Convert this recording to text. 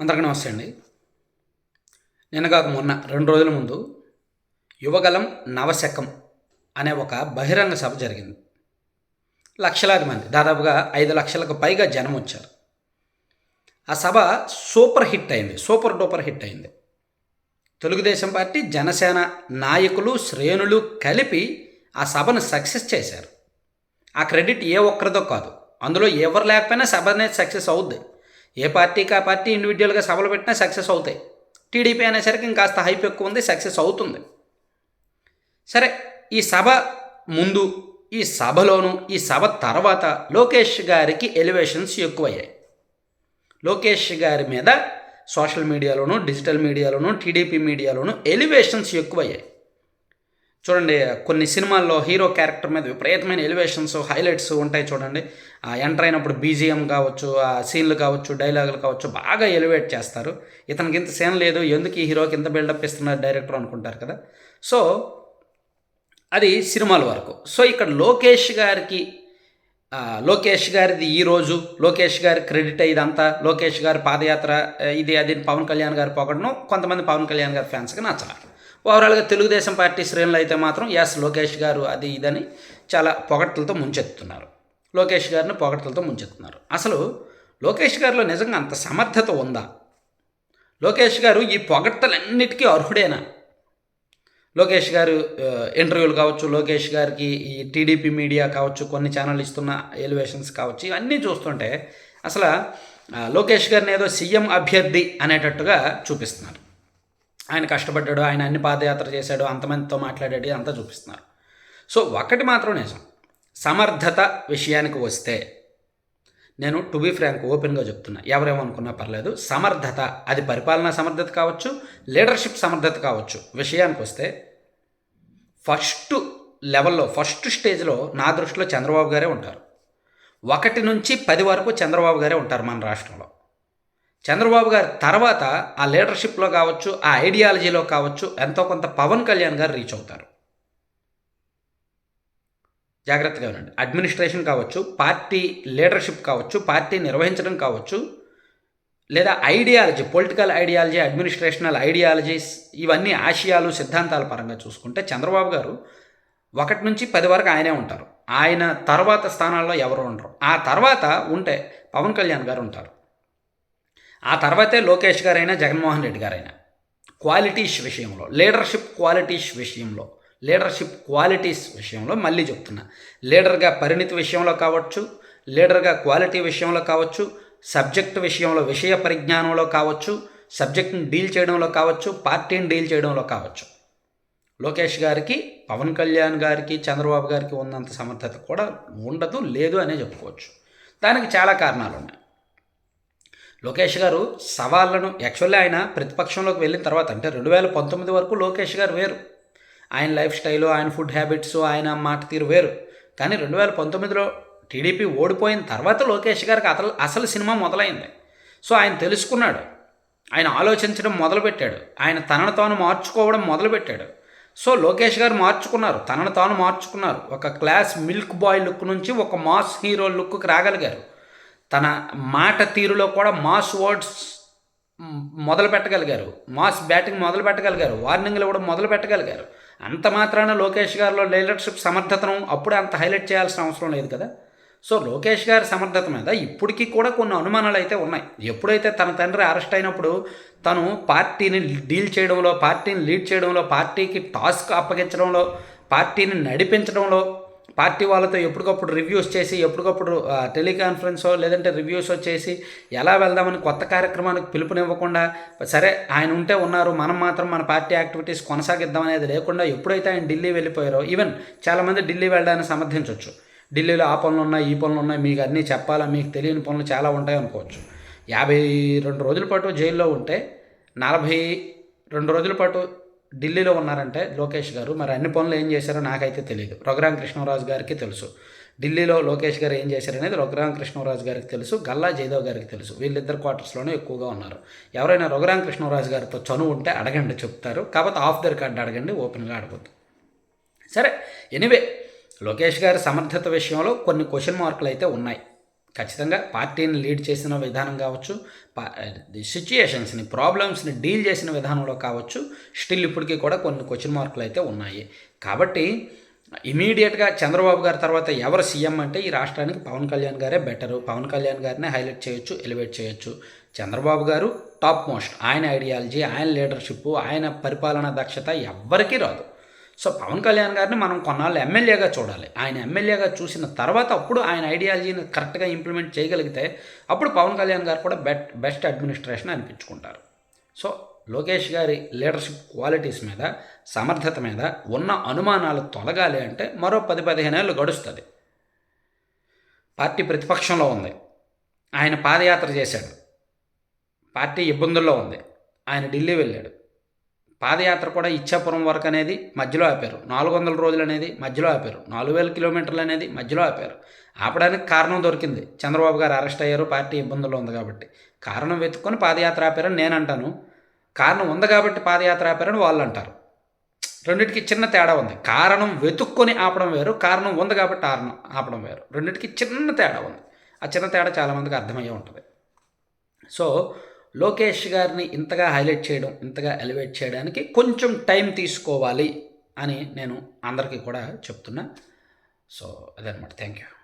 అందరికీ నమస్తే అండి. నిన్న కాక మొన్న రెండు రోజుల ముందు యువగలం నవశకం అనే ఒక బహిరంగ సభ జరిగింది. లక్షలాది మంది దాదాపుగా ఐదు లక్షలకు పైగా జనం వచ్చారు. ఆ సభ సూపర్ హిట్ అయింది సూపర్ డూపర్ హిట్ అయింది. తెలుగుదేశం పార్టీ జనసేన నాయకులు శ్రేణులు కలిపి ఆ సభను సక్సెస్ చేశారు. ఆ క్రెడిట్ ఏ ఒక్కరిదో కాదు అందులో ఎవరు లేకపోయినా సభ అనేది సక్సెస్ అవుద్ది. ఏ పార్టీకి ఆ పార్టీ ఇండివిజువల్గా సభలు పెట్టినా సక్సెస్ అవుతాయి. టీడీపీ అనేసరికి ఇంకాస్త హైప్ ఎక్కువ ఉంది సక్సెస్ అవుతుంది. సరే ఈ సభ ముందు ఈ సభలోను ఈ సభ తర్వాత లోకేష్ గారికి ఎలివేషన్స్ ఎక్కువయ్యాయి. లోకేష్ గారి మీద సోషల్ మీడియాలోను డిజిటల్ మీడియాలోను టీడీపీ మీడియాలోను ఎలివేషన్స్ ఎక్కువయ్యాయి. చూడండి కొన్ని సినిమాల్లో హీరో క్యారెక్టర్ మీద విపరీతమైన ఎలివేషన్స్ హైలైట్స్ ఉంటాయి చూడండి. ఎంటర్ అయినప్పుడు బీజిఎం కావచ్చు ఆ సీన్లు కావచ్చు డైలాగులు కావచ్చు బాగా ఎలివేట్ చేస్తారు. ఇతనికి ఇంత సీన్ లేదు ఎందుకు ఈ హీరోకి ఇంత బిల్డప్ ఇస్తున్నారు డైరెక్టర్ అనుకుంటారు కదా. సో అది సినిమాల వరకు. సో ఇక్కడ లోకేష్ గారికి లోకేష్ గారిది ఈరోజు లోకేష్ గారి క్రెడిట్ ఇదంతా లోకేష్ గారి పాదయాత్ర ఇది అది పవన్ కళ్యాణ్ గారి పొగడను కొంతమంది పవన్ కళ్యాణ్ గారి ఫ్యాన్స్కి నచ్చలేదు ఓవరాల్గా తెలుగుదేశం పార్టీ శ్రేణులు అయితే మాత్రం ఎస్ లోకేష్ గారు అది ఇదని చాలా పొగట్లతో ముంచెత్తుతున్నారు. లోకేష్ గారిని పొగట్లతో ముంచెత్తున్నారు అసలు లోకేష్ గారిలో నిజంగా అంత సమర్థత ఉందా? లోకేష్ గారు ఈ పొగడ్తలన్నిటికీ అర్హుడేనా? లోకేష్ గారు ఇంటర్వ్యూలు కావచ్చు లోకేష్ గారికి ఈ టీడీపీ మీడియా కావచ్చు కొన్ని ఛానల్ ఇస్తున్న ఎలివేషన్స్ కావచ్చు ఇవన్నీ చూస్తుంటే అసలు లోకేష్ గారిని ఏదో సీఎం అభ్యర్థి అనేటట్టుగా చూపిస్తున్నారు. ఆయన కష్టపడ్డాడు ఆయన అన్ని పాదయాత్ర చేశాడు అంతమందితో మాట్లాడాడు అంతా చూపిస్తున్నారు. సో ఒకటి మాత్రం నిజం. సమర్థత విషయానికి వస్తే నేను టు బీ ఫ్రాంక్ ఓపెన్గా చెప్తున్నా. ఎవరేమనుకున్నా పర్లేదు. సమర్థత అది పరిపాలనా సమర్థత కావచ్చు లీడర్షిప్ సమర్థత కావచ్చు. విషయానికి వస్తే ఫస్ట్ లెవెల్లో ఫస్ట్ స్టేజ్లో నా దృష్టిలో చంద్రబాబు గారే ఉంటారు. ఒకటి నుంచి పది వరకు చంద్రబాబు గారే ఉంటారు మన రాష్ట్రంలో. చంద్రబాబు గారి తర్వాత ఆ లీడర్షిప్లో కావచ్చు ఆ ఐడియాలజీలో కావచ్చు ఎంతో కొంత పవన్ కళ్యాణ్ గారు రీచ్ అవుతారు. జాగ్రత్తగా ఉండండి. అడ్మినిస్ట్రేషన్ కావచ్చు పార్టీ లీడర్షిప్ కావచ్చు పార్టీ నిర్వహించడం కావచ్చు లేదా ideology political ideology administrational ideologies ఇవన్నీ ఆశయాలు సిద్ధాంతాల పరంగా చూసుకుంటే చంద్రబాబు గారు ఒకటి నుంచి పది వరకు ఆయనే ఉంటారు. ఆయన తర్వాత స్థానాల్లో ఎవరు ఉండరు. ఆ తర్వాత ఉంటే పవన్ కళ్యాణ్ గారు ఉంటారు. ఆ తర్వాతే లోకేష్ గారైనా జగన్మోహన్ రెడ్డి గారైనా. క్వాలిటీస్ విషయంలో లీడర్షిప్ క్వాలిటీస్ విషయంలో లీడర్షిప్ క్వాలిటీస్ విషయంలో మళ్ళీ చెప్తున్నా. లీడర్గా పరిణితి విషయంలో కావచ్చు లీడర్గా క్వాలిటీ విషయంలో కావచ్చు సబ్జెక్ట్ విషయంలో విషయ పరిజ్ఞానంలో కావచ్చు సబ్జెక్ట్ని డీల్ చేయడంలో కావచ్చు పార్టీని డీల్ చేయడంలో కావచ్చు. లోకేష్ గారికి పవన్ కళ్యాణ్ గారికి చంద్రబాబు గారికి ఉన్నంత సమర్థత కూడా ఉండదు లేదు అనే చెప్పుకోవచ్చు. దానికి చాలా కారణాలు ఉన్నాయి లోకేష్ గారు సవాళ్ళను యాక్చువల్లీ ఆయన ప్రతిపక్షంలోకి వెళ్ళిన తర్వాత అంటే రెండు వేల పంతొమ్మిది వరకు లోకేష్ గారు వేరు. ఆయన లైఫ్ స్టైలు ఆయన ఫుడ్ హ్యాబిట్స్ ఆయన మాట తీరు వేరు. కానీ రెండు వేల పంతొమ్మిదిలో టీడీపీ ఓడిపోయిన తర్వాత లోకేష్ గారికి అసలు అసలు సినిమా మొదలైంది. సో ఆయన తెలుసుకున్నాడు. ఆయన ఆలోచించడం మొదలుపెట్టాడు. ఆయన తనను తాను మార్చుకోవడం మొదలుపెట్టాడు. సో లోకేష్ గారు మార్చుకున్నారు. తనను తాను మార్చుకున్నారు. ఒక క్లాస్ మిల్క్ బాయ్ లుక్ నుంచి ఒక మాస్ హీరో లుక్కి రాగలిగారు. తన మాట తీరులో కూడా మాస్ వర్డ్స్ మొదలు పెట్టగలిగారు. మాస్ బ్యాటింగ్ మొదలు పెట్టగలిగారు. వార్నింగ్లు కూడా మొదలు పెట్టగలిగారు. అంత మాత్రాన లోకేష్ గారిలో లీడర్షిప్ సమర్థతను అప్పుడే అంత హైలైట్ చేయాల్సిన అవసరం లేదు కదా. సో లోకేష్ గారి సమర్థత మీద ఇప్పటికీ కూడా కొన్ని అనుమానాలు అయితే ఉన్నాయి. ఎప్పుడైతే తన తండ్రి అరెస్ట్ అయినప్పుడు తను పార్టీని డీల్ చేయడంలో పార్టీని లీడ్ చేయడంలో పార్టీకి టాస్క్ అప్పగించడంలో పార్టీని నడిపించడంలో పార్టీ వాళ్ళతో ఎప్పటికప్పుడు రివ్యూస్ చేసి ఎప్పటికప్పుడు టెలికాన్ఫరెన్సో లేదంటే రివ్యూస్ చేసి ఎలా వెళ్దామని కొత్త కార్యక్రమానికి పిలుపునివ్వకుండా సరే ఆయన ఉంటే ఉన్నారు మనం మాత్రం మన పార్టీ యాక్టివిటీస్ కొనసాగిద్దాం అనేది లేకుండా ఎప్పుడైతే ఆయన ఢిల్లీ వెళ్ళిపోయారో ఈవెన్ చాలామంది ఢిల్లీ వెళ్ళడానికి సమర్థించవచ్చు ఢిల్లీలో ఆ పనులు ఉన్నాయి ఈ పనులు ఉన్నాయి మీకు అన్నీ చెప్పాలా మీకు తెలియని పనులు చాలా ఉంటాయి అనుకోవచ్చు. యాభై రెండు రోజుల పాటు జైల్లో ఉంటే నలభై రెండు రోజుల పాటు ఢిల్లీలో ఉన్నారంటే లోకేష్ గారు. మరి అన్ని పనులు ఏం చేశారో నాకైతే తెలియదు రఘురామ కృష్ణరాజు గారికి తెలుసు. ఢిల్లీలో లోకేష్ గారు ఏం చేశారనేది రఘురామ కృష్ణరాజు గారికి తెలుసు. గల్లా జయదేవ్ గారికి తెలుసు. వీళ్ళిద్దరు క్వార్టర్స్లోనే ఎక్కువగా ఉన్నారు. ఎవరైనా రఘురామ కృష్ణరాజు గారితో చనువు ఉంటే అడగండి చెప్తారు. కాకపోతే ఆఫ్ ద రికార్డ్ అడగండి ఓపెన్గా అడగద్దు సరే ఎనివే లోకేష్ గారి సమర్థత విషయంలో కొన్ని క్వశ్చన్ మార్కులు అయితే ఉన్నాయి. ఖచ్చితంగా పార్టీని లీడ్ చేసిన విధానం కావచ్చు సిచ్యుయేషన్స్ని ప్రాబ్లమ్స్ని డీల్ చేసిన విధానంలో కావచ్చు స్టిల్ ఇప్పటికీ కూడా కొన్ని క్వశ్చన్ మార్కులు అయితే ఉన్నాయి. కాబట్టి ఇమీడియట్గా చంద్రబాబు గారి తర్వాత ఎవరు సీఎం అంటే ఈ రాష్ట్రానికి పవన్ కళ్యాణ్ గారే బెటరు. పవన్ కళ్యాణ్ గారినే హైలైట్ చేయొచ్చు ఎలివేట్ చేయొచ్చు. చంద్రబాబు గారు టాప్ మోస్ట్. ఆయన ఐడియాలజీ ఆయన లీడర్షిప్ ఆయన పరిపాలనా దక్షత ఎవ్వరికీ రాదు. సో పవన్ కళ్యాణ్ గారిని మనం కొన్నాళ్ళు ఎమ్మెల్యేగా చూడాలి. ఆయన ఎమ్మెల్యేగా చూసిన తర్వాత అప్పుడు ఆయన ఐడియాలజీని కరెక్ట్గా ఇంప్లిమెంట్ చేయగలిగితే అప్పుడు పవన్ కళ్యాణ్ గారు కూడా బెట్ బెస్ట్ అడ్మినిస్ట్రేషన్ అనిపించుకుంటారు. సో లోకేష్ గారి లీడర్షిప్ క్వాలిటీస్ మీద సమర్థత మీద ఉన్న అనుమానాలు తొలగాలి అంటే మరో పది పదిహేను ఏళ్ళు గడుస్తుంది. పార్టీ ప్రతిపక్షంలో ఉంది. ఆయన పాదయాత్ర చేశాడు. పార్టీ ఇబ్బందుల్లో ఉంది. ఆయన ఢిల్లీ వెళ్ళాడు. పాదయాత్ర కూడా ఇచ్చాపురం వరకు అనేది మధ్యలో ఆపారు. నాలుగు వందల రోజులు అనేది మధ్యలో ఆపారు. నాలుగు వేల కిలోమీటర్లు అనేది మధ్యలో ఆపారు. ఆపడానికి కారణం దొరికింది. చంద్రబాబు గారు అరెస్ట్ అయ్యారు. పార్టీ ఇబ్బందుల్లో ఉంది కాబట్టి. కారణం వెతుక్కొని పాదయాత్ర ఆపారని నేను అంటాను. కారణం ఉంది కాబట్టి పాదయాత్ర ఆపారని వాళ్ళు అంటారు. రెండింటికి చిన్న తేడా ఉంది. కారణం వెతుక్కొని ఆపడం వేరు. కారణం ఉంది కాబట్టి ఆరణం ఆపడం వేరు. రెండింటికి చిన్న తేడా ఉంది. ఆ చిన్న తేడా చాలామందికి అర్థమయ్యే ఉంటుంది. సో లోకేష్ గారిని ఇంతగా హైలైట్ చేయడం ఇంతగా ఎలివేట్ చేయడానికి కొంచెం టైం తీసుకోవాలి అని నేను అందరికీ కూడా చెప్తున్నా. సో అదనమాట థ్యాంక్ యూ